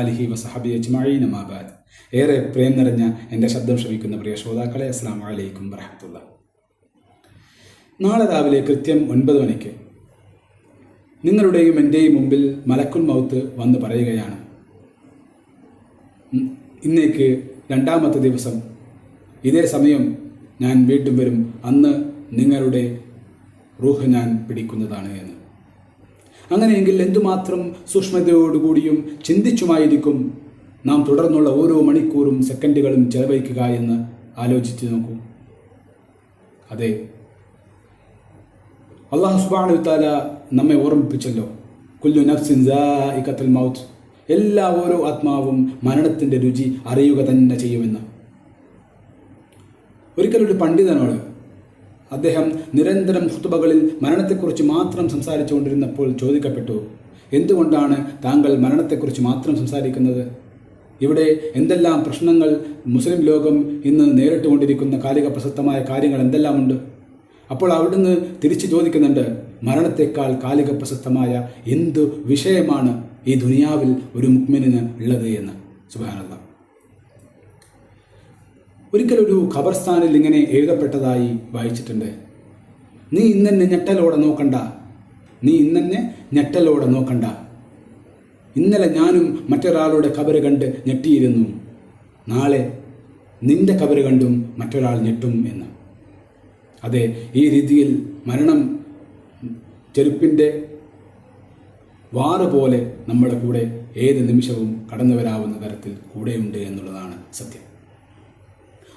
ആലിഹി ഏറെ പ്രേം നിറഞ്ഞ എന്റെ ശബ്ദം ശ്രമിക്കുന്ന പ്രിയ ശ്രോതാക്കളെ അസ്സലാമു അലൈക്കും വറഹമത്തുള്ള നാളെ രാവിലെ കൃത്യം ഒൻപത് മണിക്ക് നിങ്ങളുടെയും എന്റെയും മുമ്പിൽ മലക്കുൽ മൗത്ത് വന്ന് പറയുകയാണ്. ഇന്നേക്ക് രണ്ടാമത്തെ ദിവസം ഇതേ സമയം ഞാൻ വീണ്ടും വരും. അന്ന് നിങ്ങളുടെ റൂഹ് ഞാൻ പിടിക്കുന്നതാണ് എന്ന്. അങ്ങനെയെങ്കിൽ എന്തുമാത്രം സൂക്ഷ്മതയോടുകൂടിയും ചിന്തിച്ചുമായിരിക്കും നാം തുടർന്നുള്ള ഓരോ മണിക്കൂറും സെക്കൻഡുകളും ചെലവഴിക്കുക എന്ന് ആലോചിച്ച് നോക്കൂ. അതെ. അള്ളാഹു സുബാനു താല നമ്മെ ഓർമ്മിപ്പിച്ചല്ലോ. കുല്ലു നഫ്സിൻ ഇക്കത്തൽ മൗത്ത്. എല്ലാ ഓരോ ആത്മാവും മരണത്തിന്റെ രുചി അറിയുക തന്നെ ചെയ്യുമെന്ന്. ഒരിക്കലൊരു പണ്ഡിതനോട് അദ്ദേഹം നിരന്തരം ഹുത്തുബകളിൽ മരണത്തെക്കുറിച്ച് മാത്രം സംസാരിച്ചുകൊണ്ടിരുന്നപ്പോൾ ചോദിക്കപ്പെട്ടു എന്തുകൊണ്ടാണ് താങ്കൾ മരണത്തെക്കുറിച്ച് മാത്രം സംസാരിക്കുന്നത്? ഇവിടെ എന്തെല്ലാം പ്രശ്നങ്ങൾ മുസ്ലിം ലോകം ഇന്ന് നേരിട്ടുകൊണ്ടിരിക്കുന്ന കാലിക പ്രസക്തമായ കാര്യങ്ങൾ എന്തെല്ലാമുണ്ട്? അപ്പോൾ അവിടുന്ന് തിരിച്ചു ചോദിക്കുന്നുണ്ട് മരണത്തെക്കാൾ കാലിക പ്രസക്തമായ എന്തു വിഷയമാണ് ഈ ദുനിയാവിൽ ഒരു മുക്മിനിന് ഉള്ളത് എന്ന്? സുബാനല്ല ഒരിക്കലൊരു ഖബർസ്ഥാനിൽ ഇങ്ങനെ എഴുതപ്പെട്ടതായി വായിച്ചിട്ടുണ്ട്. നീ ഇന്നെന്നെ ഞെട്ടലോടെ നോക്കണ്ട. നീ ഇന്നെന്നെ ഞെട്ടലോടെ നോക്കണ്ട. ഇന്നലെ ഞാനും മറ്റൊരാളുടെ കബറ് കണ്ട് ഞെട്ടിയിരുന്നു. നാളെ നിന്റെ കബറ് കണ്ടും മറ്റൊരാൾ ഞെട്ടും എന്ന്. അതെ ഈ രീതിയിൽ മരണം ചെരുപ്പിന്റെ വാറ് പോലെ നമ്മുടെ കൂടെ ഏത് നിമിഷവും കടന്നു വരാവുന്ന തരത്തിൽ കൂടെയുണ്ട് എന്നുള്ളതാണ് സത്യം.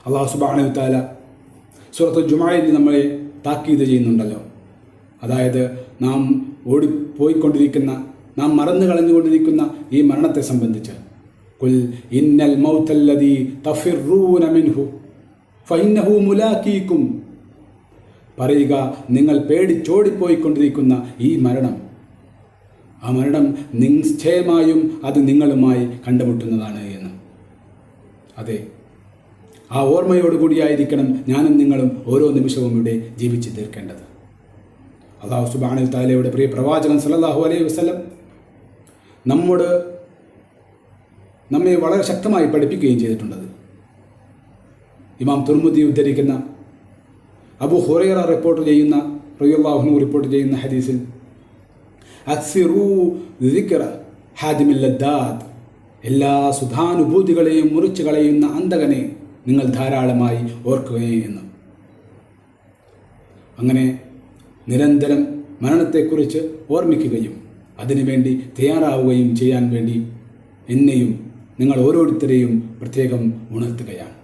അള്ളാഹു സുബാനു താല സൂറത്ത് ജുമായിൽ നമ്മളെ താക്കീത് ചെയ്യുന്നുണ്ടല്ലോ. അതായത് നാം ഓടി പോയിക്കൊണ്ടിരിക്കുന്ന നാം മറന്നു കളഞ്ഞുകൊണ്ടിരിക്കുന്ന ഈ മരണത്തെ സംബന്ധിച്ച്. കുൽ ഇന്നൽ മൗത്തല്ലതി തഫിറൂന മിൻഹു ഫൈനഹു മുലാക്കീക്കും പറയുക നിങ്ങൾ പേടിച്ചോടിപ്പോയിക്കൊണ്ടിരിക്കുന്ന ഈ മരണം. ആ മരണം നിശ്ചയമായും അത് നിങ്ങളുമായി കണ്ടുമുട്ടുന്നതാണ് എന്ന്. അതെ. ആ ഓർമ്മയോടുകൂടിയായിരിക്കണം ഞാനും നിങ്ങളും ഓരോ നിമിഷവും ഇവിടെ ജീവിച്ചു തീർക്കേണ്ടത്. അള്ളാഹു സുബാനു താലയുടെ പ്രിയ പ്രവാചകൻ സല്ലല്ലാഹു അലൈഹി വസ്ലം നമ്മോട് നമ്മെ വളരെ ശക്തമായി പഠിപ്പിക്കുകയും ചെയ്തിട്ടുണ്ടത്. ഇമാം തുർമുദി ഉദ്ധരിക്കുന്ന അബു ഹുറൈറ റിപ്പോർട്ട് ചെയ്യുന്ന റയ്യാഹുനു റിപ്പോർട്ട് ചെയ്യുന്ന ഹദീസിൽ അക്സിറു എല്ലാ സുധാനുഭൂതികളെയും മുറിച്ചു കളയുന്ന അന്തകനെ നിങ്ങൾ ധാരാളമായി ഓർക്കുകയും എന്ന്. അങ്ങനെ നിരന്തരം മരണത്തെക്കുറിച്ച് ഓർമ്മിക്കുകയും അതിനുവേണ്ടി തയ്യാറാവുകയും ചെയ്യാൻ വേണ്ടി എന്നെയും നിങ്ങൾ ഓരോരുത്തരെയും പ്രത്യേകം ഉണർത്തുകയാണ്.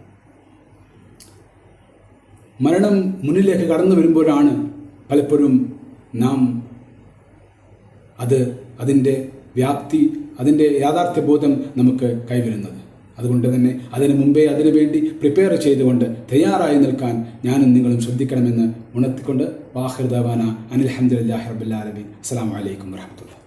മരണം മുന്നിലേക്ക് കടന്നു വരുമ്പോഴാണ് പലപ്പോഴും നാം അത് അതിന്റെ വ്യാപ്തി അതിന്റെ യാഥാർത്ഥ്യബോധം നമുക്ക് കൈവരുന്നത്. അതുകൊണ്ട് തന്നെ അതിനു മുമ്പേ അതിനു വേണ്ടി പ്രിപ്പയർ ചെയ്തുകൊണ്ട് തയ്യാറായി നിൽക്കാൻ ഞാനും നിങ്ങളും ശ്രദ്ധിക്കണമെന്ന് ഉണർത്തിക്കൊണ്ട് വാഹിർദാന അനിൽ അഹമ്മദില്ലാഹി റബ്ബുല്ലാലബി അസ്സാം വലൈക്കും വർഹമത്തുള്ള